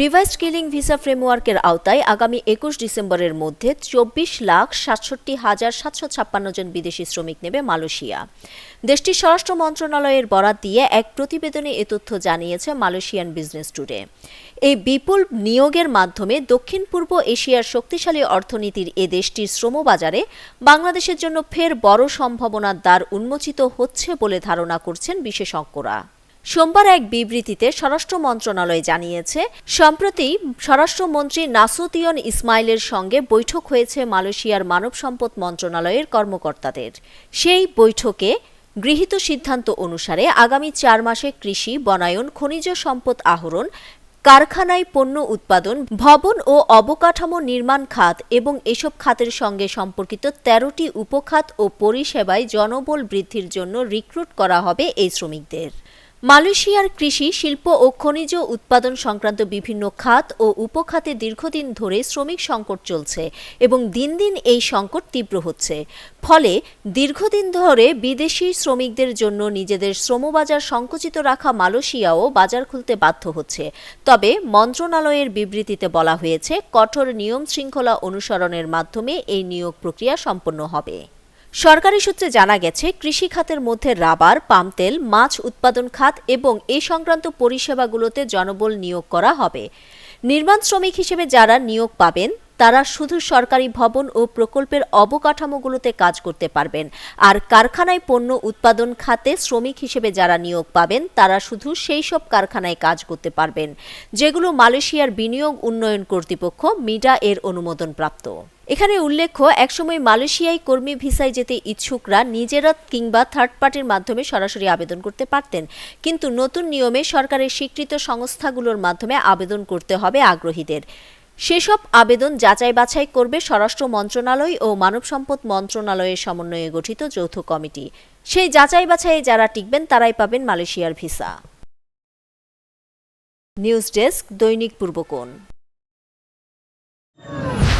Revise killing visa ফ্রেমওয়ার্কের আওতায় আগামী একুশ ডিসেম্বরের মধ্যে চব্বিশ লাখ সাতষট্টি হাজার সাতশো ছাপ্পান্ন জন বিদেশি শ্রমিক নেবে মালয়েশিয়া। দেশটির স্বরাষ্ট্র মন্ত্রণালয়ের বরাত দিয়ে এক প্রতিবেদনে এ তথ্য জানিয়েছে মালয়েশিয়ান বিজনেস টুডে এই বিপুল নিয়োগের মাধ্যমে দক্ষিণ পূর্ব এশিয়ার শক্তিশালী অর্থনীতির এ দেশটির শ্রমবাজারে বাংলাদেশের জন্য ফের বড় সম্ভাবনার দ্বার উন্মোচিত হচ্ছে বলে ধারণা করছেন বিশেষজ্ঞরা। সোমবার এক বিবৃতিতে স্বরাষ্ট্র মন্ত্রণালয় জানিয়েছে, সম্প্রতি স্বরাষ্ট্রমন্ত্রী নাসুতিয়ন ইসমাইলের সঙ্গে বৈঠক হয়েছে মালয়েশিয়ার মানব সম্পদ মন্ত্রণালয়ের কর্মকর্তাদের। সেই বৈঠকে গৃহীত সিদ্ধান্ত অনুসারে আগামী চার মাসে কৃষি, বনায়ন, খনিজ সম্পদ আহরণ, কারখানায় পণ্য উৎপাদন, ভবন ও অবকাঠামো নির্মাণ খাত এবং এসব খাতের সঙ্গে সম্পর্কিত তেরোটি উপখাত ও পরিষেবায় জনবল বৃদ্ধির জন্য রিক্রুট করা হবে এই শ্রমিকদের। মালয়েশিয়ার কৃষি, শিল্প ও খনিজ উৎপাদন সংক্রান্ত বিভিন্ন খাত ও উপখাতে দীর্ঘদিন ধরে শ্রমিক সংকট চলছে এবং দিন দিন এই সংকট তীব্র হচ্ছে। ফলে দীর্ঘদিন ধরে বিদেশি শ্রমিকদের জন্য নিজেদের শ্রমবাজার সংকুচিত রাখা মালয়েশিয়াও বাজার খুলতে বাধ্য হচ্ছে। তবে মন্ত্রণালয়ের বিবৃতিতে বলা হয়েছে, কঠোর নিয়ম শৃঙ্খলা অনুসরণের মাধ্যমে এই নিয়োগ প্রক্রিয়া সম্পন্ন হবে। সরকারি সূত্রে জানা গেছে, কৃষি খাতের মধ্যে রাবার, পাম তেল, মাছ উৎপাদন খাত এবং এ সংক্রান্ত পরিষেবাগুলোতে জনবল নিয়োগ করা হবে। নির্মাণ শ্রমিক হিসেবে যারা নিয়োগ পাবেন, তারা শুধু সরকারি ভবন ও প্রকল্পের অবকাঠামোগুলোতে কাজ করতে পারবেন। আর কারখানায় পণ্য উৎপাদন খাতে শ্রমিক হিসেবে যারা নিয়োগ পাবেন, তারা শুধু সেই সব কারখানায় কাজ করতে পারবেন, যেগুলো মালয়েশিয়ার বিনিয়োগ উন্নয়ন কর্তৃপক্ষ, মিডা এর অনুমোদন প্রাপ্ত এখানে উল্লেখ্য, একসময় মালয়েশিয়ায় কর্মী ভিসায় যেতে ইচ্ছুকরা নিজেরা কিংবা থার্ড পার্টির মাধ্যমে সরাসরি আবেদন করতে পারতেন। কিন্তু নতুন নিয়মে সরকারের স্বীকৃত সংস্থাগুলোর মাধ্যমে আবেদন করতে হবে আগ্রহীদের। সেসব আবেদন যাচাই বাছাই করবে স্বরাষ্ট্র মন্ত্রণালয় ও মানব সম্পদ মন্ত্রণালয়ের সমন্বয়ে গঠিত যৌথ কমিটি। সেই যাচাই বাছাইয়ে যারা টিকবেন, তারাই পাবেন মালয়েশিয়ার ভিসা। নিউজ ডেস্ক, দৈনিক পূর্বকোণ।